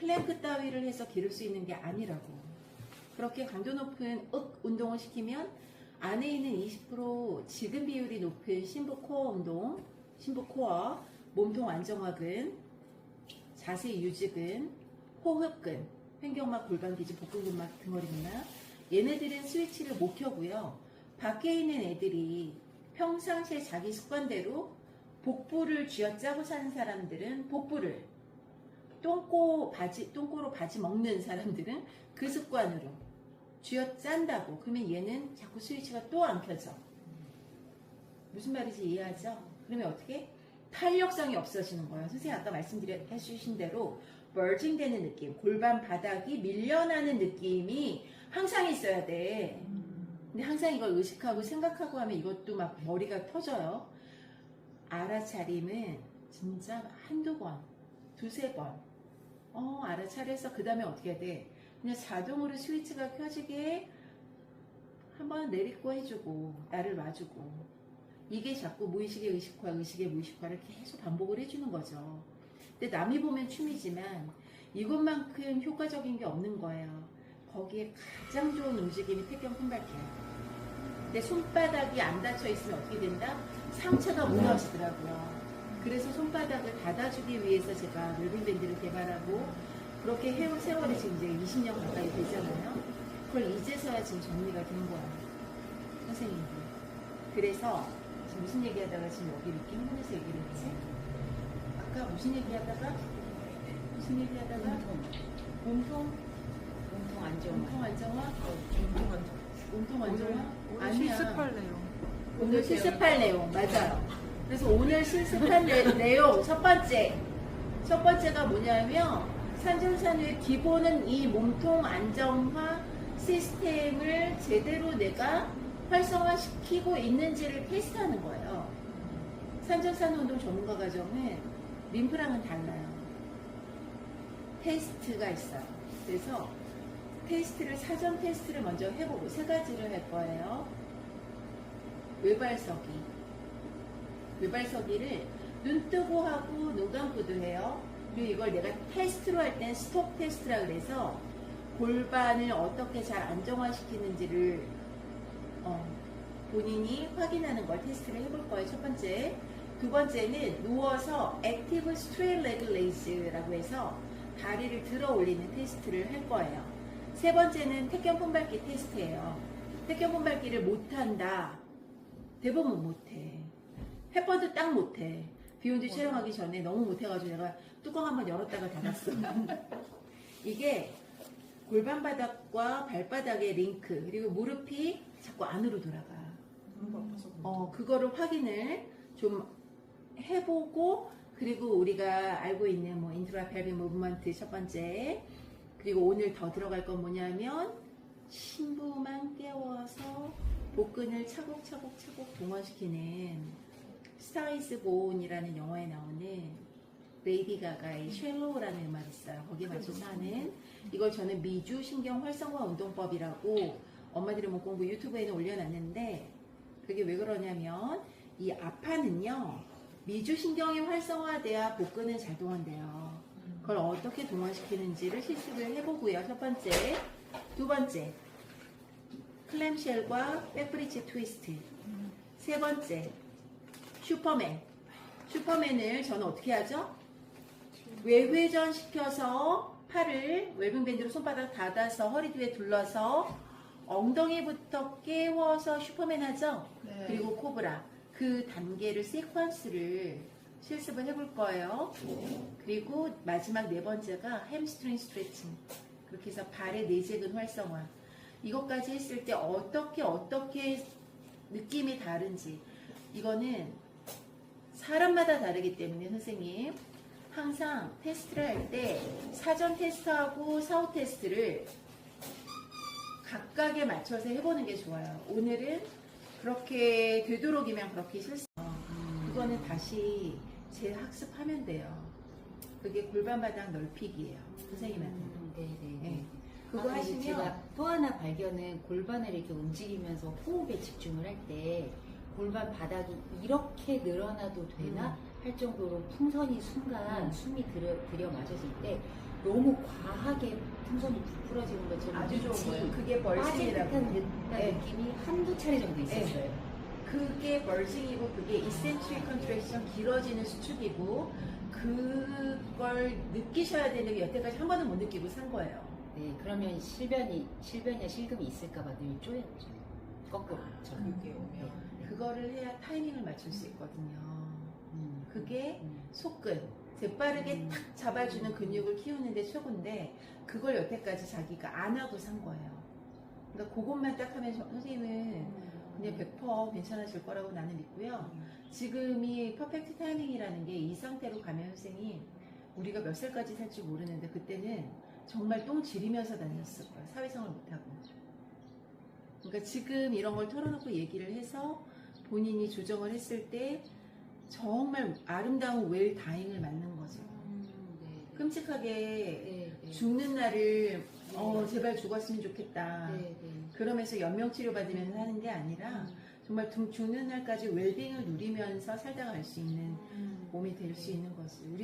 플랭크 따위를 해서 기를 수 있는 게 아니라고. 그렇게 강도 높은 ức 운동을 시키면 안에 있는 20% 지근 비율이 높은 심부 코어 운동, 심부 코어, 몸통 안정화근, 자세 유지근, 호흡근, 횡격막, 골반 기지, 복근근막, 등허리근막. 얘네들은 스위치를 못 켜고요. 밖에 있는 애들이 평상시에 자기 습관대로 복부를 쥐어짜고 사는 사람들은 복부를 똥꼬 바지 똥꼬로 바지 먹는 사람들은 그 습관으로 쥐어짠다고 그러면 얘는 자꾸 스위치가 또 안 켜져 무슨 말인지 이해하죠? 그러면 어떻게 탄력성이 없어지는 거예요. 선생님 아까 말씀드려 해주신 대로 벌징 되는 느낌, 골반 바닥이 밀려나는 느낌이 항상 있어야 돼. 근데 항상 이걸 의식하고 생각하고 하면 이것도 막 머리가 터져요. 알아차림은 진짜 한두 번, 두세 번. 어, 알아차려서 그 다음에 어떻게 해야 돼? 그냥 자동으로 스위치가 켜지게 한번 내리고 해주고, 나를 놔주고. 이게 자꾸 무의식의 의식화, 의식의 무의식화를 계속 반복을 해주는 거죠. 근데 남이 보면 춤이지만 이것만큼 효과적인 게 없는 거예요. 거기에 가장 좋은 움직임이 태경 손발기예요. 근데 손바닥이 안 닫혀 있으면 어떻게 된다? 상처가 무너지더라고요. 그래서 손바닥을 닫아주기 위해서 제가 웰빙밴드를 개발하고 그렇게 해온 세월이 지금 이제 20년 가까이 되잖아요. 그걸 이제서야 지금 정리가 된 거예요. 선생님들. 그래서 지금 무슨 얘기하다가 지금 여기 이렇게 흥분해서 얘기를 했지? 아까 무슨 얘기하다가 무슨 얘기하다가 몸통 몸통 안정화. 몸통 안정화 운동한 몸통 안정화 오늘 아니야. 실습할 내용. 오늘 실습할 내용 맞아요. 그래서 오늘 실습할 내- 내용 첫 번째 첫 번째가 뭐냐면 산전산후의 기본은 이 몸통 안정화 시스템을 제대로 내가 활성화시키고 있는지를 테스트하는 거예요. 산전산후 운동 전문가 과정은 림프랑은 달라요. 테스트가 있어요. 그래서 테스트를 사전 테스트를 먼저 해보고 세 가지를 할 거예요. 외발서기. 외발서기를 눈 뜨고 하고 눈 감고도 해요. 그리고 이걸 내가 테스트로 할 땐 스톱 테스트라 그래서 골반을 어떻게 잘 안정화시키는지를 어, 본인이 확인하는 걸 테스트를 해볼 거예요. 첫 번째. 두 번째는 누워서 액티브 스트레일 레그 레이스라고 해서 다리를 들어 올리는 테스트를 할 거예요. 세 번째는 태경 품밟기 테스트예요. 태경 품밟기를 못한다. 대부분 못해. 햇번도 딱 못해. 비욘드 촬영하기 전에 너무 못해가지고 내가 뚜껑 한번 열었다가 닫았어. 이게 골반 바닥과 발바닥의 링크 그리고 무릎이 자꾸 안으로 돌아가. 아파서. 어 그거를 확인을 좀 해보고 그리고 우리가 알고 있는 뭐 인트라 펠빅 무브먼트 첫 번째 그리고 오늘 더 들어갈 건 뭐냐면 신부만 깨워서 복근을 차곡차곡 차곡 동원시키는 스타이즈 고온이라는 영화에 나오는 레이디 가가의 쉘로우라는 음악 있어요. 거기에 맞춰서 하는 이걸 저는 미주 신경 활성화 운동법이라고 엄마들의 몸 공부 유튜브에는 올려놨는데 그게 왜 그러냐면 이 아파는요 미주 신경이 활성화돼야 복근은 잘 동원돼요. 그걸 어떻게 동원시키는지를 실습을 해보고요. 첫 번째, 두 번째 클램쉘과 백브리지 트위스트. 세 번째 슈퍼맨. 슈퍼맨을 저는 어떻게 하죠? 외회전 시켜서 팔을 웰빙 밴드로 손바닥 닫아서 허리 뒤에 둘러서 엉덩이부터 깨워서 슈퍼맨 하죠? 네. 그리고 코브라 그 단계를 시퀀스를 실습을 해볼 거예요. 그리고 마지막 네 번째가 햄스트링 스트레칭 그렇게 해서 발의 내재근 활성화 이것까지 했을 때 어떻게 어떻게 느낌이 다른지 이거는 사람마다 다르기 때문에 선생님 항상 테스트를 할 때 사전 테스트하고 사후 테스트를 각각에 맞춰서 해보는 게 좋아요. 오늘은 그렇게 되도록이면 그렇게 실수. 그거는 다시 재학습하면 돼요. 그게 골반 바닥 넓히기예요. 선생님한테. 음, 네네네. 네. 그거 아, 하시면 제가 또 하나 발견은 골반을 이렇게 움직이면서 호흡에 집중을 할때 골반 바닥이 이렇게 늘어나도 되나? 할 정도로 풍선이 순간 음. 숨이 들여, 들여 마셔질 때 너무 과하게 풍선이 부풀어지는 것처럼 아주 좋은 거예요. 그게 빠질. 듯한 듯한 네. 느낌이 한두 차례 정도 있었어요. 그게 벌징이고 그게 이센트릭 컨트랙션 길어지는 수축이고 그걸 느끼셔야 되는 게 여태까지 한 번은 못 느끼고 산 거예요. 네, 그러면 실변이 실변이나 실금이 있을까봐 늘 쪼였죠. 거꾸로처럼. 그게 오면 그거를 해야 타이밍을 맞출 수 있거든요. 음, 그게 음. 속근, 재빠르게 음. 탁 잡아주는 근육을 키우는데 최고인데 그걸 여태까지 자기가 안 하고 산 거예요. 그러니까 그것만 딱 하면 저- 선생님은 그냥 100% 괜찮아질 거라고 나는 믿고요. 지금이 퍼펙트 타이밍이라는 게 이 상태로 가면 선생님 우리가 몇 살까지 살지 모르는데 그때는 정말 똥 지리면서 다녔을 거예요. 사회생활 못하고. 그러니까 지금 이런 걸 털어놓고 얘기를 해서 본인이 조정을 했을 때 정말 아름다운 웰 다잉을 맞는 거죠. 음, 네, 네. 끔찍하게 네, 네. 죽는 날을 어 제발 죽었으면 좋겠다. 네, 네. 그러면서 연명 치료 받으면서 하는 게 아니라 음. 정말 둥- 죽는 날까지 웰빙을 누리면서 살다가 갈수 있는 음. 몸이 될 수 있는 거지. 우리